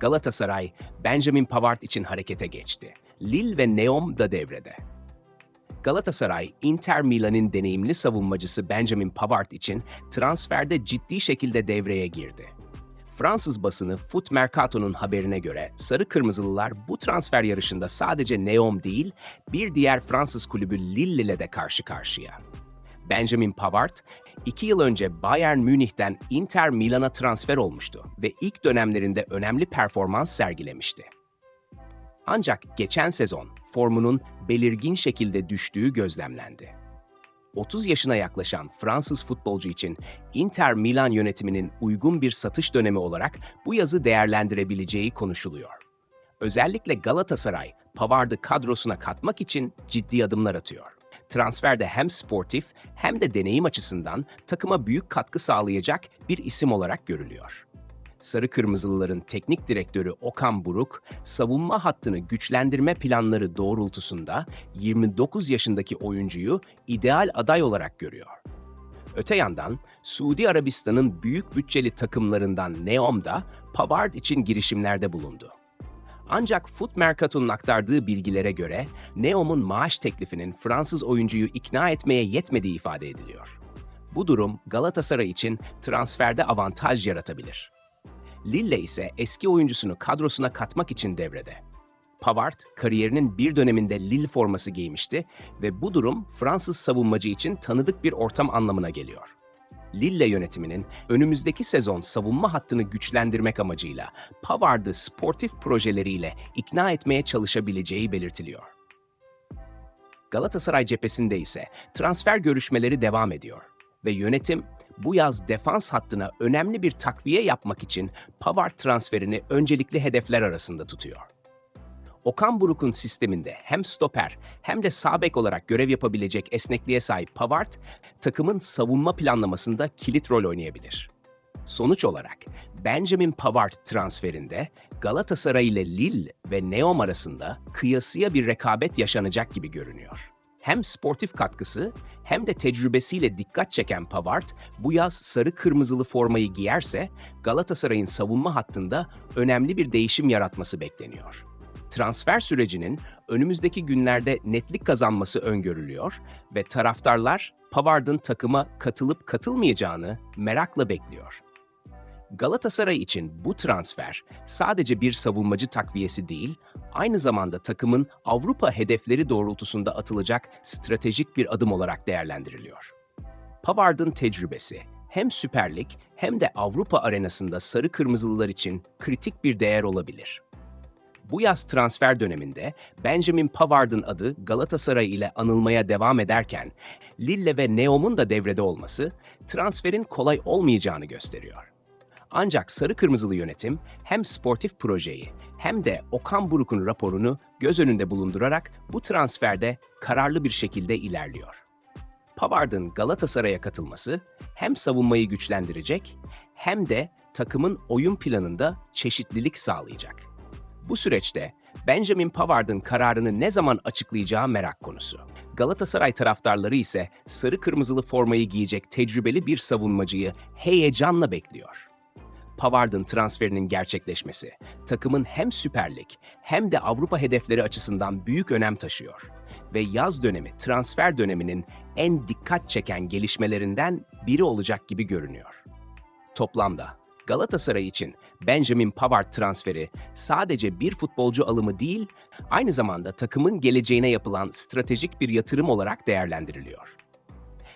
Galatasaray, Benjamin Pavard için harekete geçti. Lille ve Neom da devrede. Galatasaray, Inter Milan'in deneyimli savunmacısı Benjamin Pavard için transferde ciddi şekilde devreye girdi. Fransız basını Foot Mercato'nun haberine göre Sarı Kırmızılılar bu transfer yarışında sadece Neom değil, bir diğer Fransız kulübü Lille ile de karşı karşıya. Benjamin Pavard, iki yıl önce Bayern Münih'ten Inter Milan'a transfer olmuştu ve ilk dönemlerinde önemli performans sergilemişti. Ancak geçen sezon formunun belirgin şekilde düştüğü gözlemlendi. 30 yaşına yaklaşan Fransız futbolcu için Inter Milan yönetiminin uygun bir satış dönemi olarak bu yazı değerlendirebileceği konuşuluyor. Özellikle Galatasaray, Pavard'ı kadrosuna katmak için ciddi adımlar atıyor. Transferde hem sportif hem de deneyim açısından takıma büyük katkı sağlayacak bir isim olarak görülüyor. Sarı Kırmızılıların teknik direktörü Okan Buruk, savunma hattını güçlendirme planları doğrultusunda 29 yaşındaki oyuncuyu ideal aday olarak görüyor. Öte yandan Suudi Arabistan'ın büyük bütçeli takımlarından Neom da Pavard için girişimlerde bulundu. Ancak Foot Mercato'nun aktardığı bilgilere göre Neom'un maaş teklifinin Fransız oyuncuyu ikna etmeye yetmediği ifade ediliyor. Bu durum Galatasaray için transferde avantaj yaratabilir. Lille ise eski oyuncusunu kadrosuna katmak için devrede. Pavard, kariyerinin bir döneminde Lille forması giymişti ve bu durum Fransız savunmacı için tanıdık bir ortam anlamına geliyor. Lille yönetiminin önümüzdeki sezon savunma hattını güçlendirmek amacıyla Pavard'ı sportif projeleriyle ikna etmeye çalışabileceği belirtiliyor. Galatasaray cephesinde ise transfer görüşmeleri devam ediyor ve yönetim bu yaz defans hattına önemli bir takviye yapmak için Pavard transferini öncelikli hedefler arasında tutuyor. Okan Buruk'un sisteminde hem stoper hem de sağ bek olarak görev yapabilecek esnekliğe sahip Pavard, takımın savunma planlamasında kilit rol oynayabilir. Sonuç olarak Benjamin Pavard transferinde Galatasaray ile Lille ve Neom arasında kıyasıya bir rekabet yaşanacak gibi görünüyor. Hem sportif katkısı hem de tecrübesiyle dikkat çeken Pavard bu yaz sarı kırmızılı formayı giyerse Galatasaray'ın savunma hattında önemli bir değişim yaratması bekleniyor transfer sürecinin önümüzdeki günlerde netlik kazanması öngörülüyor ve taraftarlar Pavard'ın takıma katılıp katılmayacağını merakla bekliyor. Galatasaray için bu transfer sadece bir savunmacı takviyesi değil, aynı zamanda takımın Avrupa hedefleri doğrultusunda atılacak stratejik bir adım olarak değerlendiriliyor. Pavard'ın tecrübesi hem Süper Lig hem de Avrupa arenasında sarı kırmızılılar için kritik bir değer olabilir. Bu yaz transfer döneminde Benjamin Pavard'ın adı Galatasaray ile anılmaya devam ederken Lille ve Neom'un da devrede olması transferin kolay olmayacağını gösteriyor. Ancak sarı kırmızılı yönetim hem sportif projeyi hem de Okan Buruk'un raporunu göz önünde bulundurarak bu transferde kararlı bir şekilde ilerliyor. Pavard'ın Galatasaray'a katılması hem savunmayı güçlendirecek hem de takımın oyun planında çeşitlilik sağlayacak. Bu süreçte Benjamin Pavard'ın kararını ne zaman açıklayacağı merak konusu. Galatasaray taraftarları ise sarı kırmızılı formayı giyecek tecrübeli bir savunmacıyı heyecanla bekliyor. Pavard'ın transferinin gerçekleşmesi takımın hem Süper Lig hem de Avrupa hedefleri açısından büyük önem taşıyor ve yaz dönemi transfer döneminin en dikkat çeken gelişmelerinden biri olacak gibi görünüyor. Toplamda Galatasaray için Benjamin Pavard transferi sadece bir futbolcu alımı değil, aynı zamanda takımın geleceğine yapılan stratejik bir yatırım olarak değerlendiriliyor.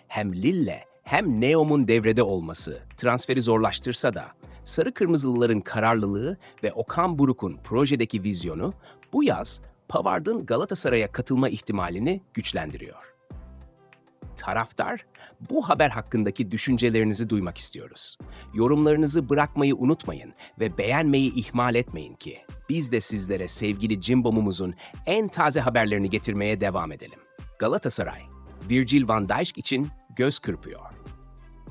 Hem Lille hem Neom'un devrede olması transferi zorlaştırsa da Sarı Kırmızılıların kararlılığı ve Okan Buruk'un projedeki vizyonu bu yaz Pavard'ın Galatasaray'a katılma ihtimalini güçlendiriyor. Taraftar, bu haber hakkındaki düşüncelerinizi duymak istiyoruz. Yorumlarınızı bırakmayı unutmayın ve beğenmeyi ihmal etmeyin ki biz de sizlere sevgili Cimbom'umuzun en taze haberlerini getirmeye devam edelim. Galatasaray, Virgil van Dijk için göz kırpıyor.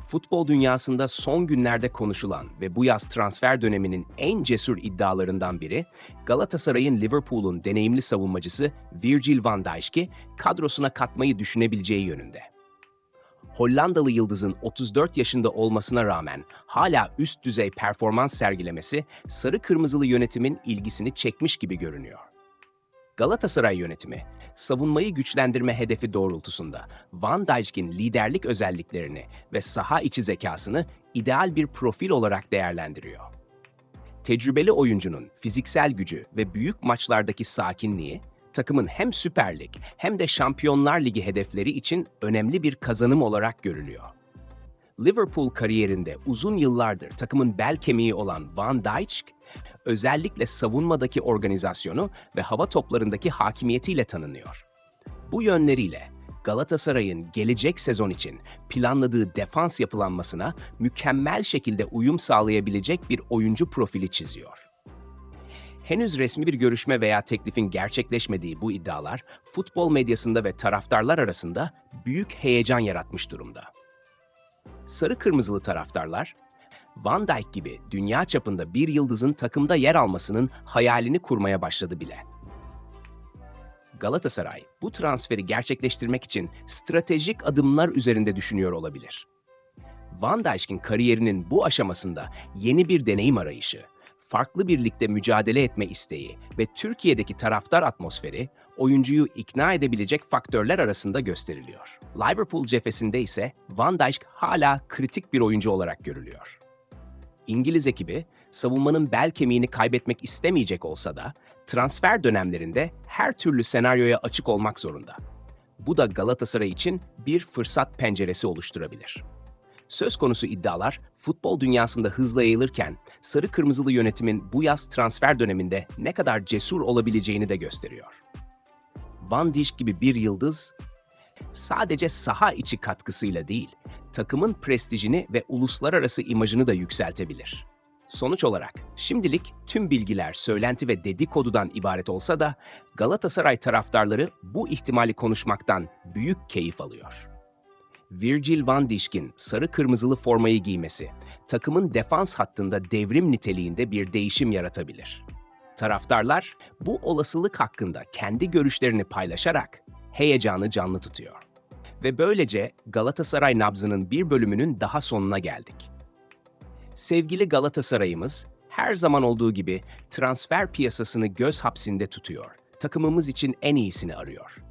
Futbol dünyasında son günlerde konuşulan ve bu yaz transfer döneminin en cesur iddialarından biri, Galatasaray'ın Liverpool'un deneyimli savunmacısı Virgil van Dijk'i kadrosuna katmayı düşünebileceği yönünde. Hollandalı yıldızın 34 yaşında olmasına rağmen hala üst düzey performans sergilemesi sarı kırmızılı yönetimin ilgisini çekmiş gibi görünüyor. Galatasaray yönetimi, savunmayı güçlendirme hedefi doğrultusunda Van Dijk'in liderlik özelliklerini ve saha içi zekasını ideal bir profil olarak değerlendiriyor. Tecrübeli oyuncunun fiziksel gücü ve büyük maçlardaki sakinliği, takımın hem Süper Lig hem de Şampiyonlar Ligi hedefleri için önemli bir kazanım olarak görülüyor. Liverpool kariyerinde uzun yıllardır takımın bel kemiği olan Van Dijk, özellikle savunmadaki organizasyonu ve hava toplarındaki hakimiyetiyle tanınıyor. Bu yönleriyle Galatasaray'ın gelecek sezon için planladığı defans yapılanmasına mükemmel şekilde uyum sağlayabilecek bir oyuncu profili çiziyor. Henüz resmi bir görüşme veya teklifin gerçekleşmediği bu iddialar futbol medyasında ve taraftarlar arasında büyük heyecan yaratmış durumda. Sarı kırmızılı taraftarlar, Van Dijk gibi dünya çapında bir yıldızın takımda yer almasının hayalini kurmaya başladı bile. Galatasaray bu transferi gerçekleştirmek için stratejik adımlar üzerinde düşünüyor olabilir. Van Dijk'in kariyerinin bu aşamasında yeni bir deneyim arayışı, farklı bir ligde mücadele etme isteği ve Türkiye'deki taraftar atmosferi oyuncuyu ikna edebilecek faktörler arasında gösteriliyor. Liverpool cephesinde ise Van Dijk hala kritik bir oyuncu olarak görülüyor. İngiliz ekibi savunmanın bel kemiğini kaybetmek istemeyecek olsa da transfer dönemlerinde her türlü senaryoya açık olmak zorunda. Bu da Galatasaray için bir fırsat penceresi oluşturabilir. Söz konusu iddialar futbol dünyasında hızla yayılırken sarı kırmızılı yönetimin bu yaz transfer döneminde ne kadar cesur olabileceğini de gösteriyor. Van Dijk gibi bir yıldız sadece saha içi katkısıyla değil, takımın prestijini ve uluslararası imajını da yükseltebilir. Sonuç olarak şimdilik tüm bilgiler söylenti ve dedikodudan ibaret olsa da Galatasaray taraftarları bu ihtimali konuşmaktan büyük keyif alıyor. Virgil van Dijk'in sarı kırmızılı formayı giymesi, takımın defans hattında devrim niteliğinde bir değişim yaratabilir. Taraftarlar bu olasılık hakkında kendi görüşlerini paylaşarak heyecanı canlı tutuyor. Ve böylece Galatasaray nabzının bir bölümünün daha sonuna geldik. Sevgili Galatasaray'ımız her zaman olduğu gibi transfer piyasasını göz hapsinde tutuyor. Takımımız için en iyisini arıyor.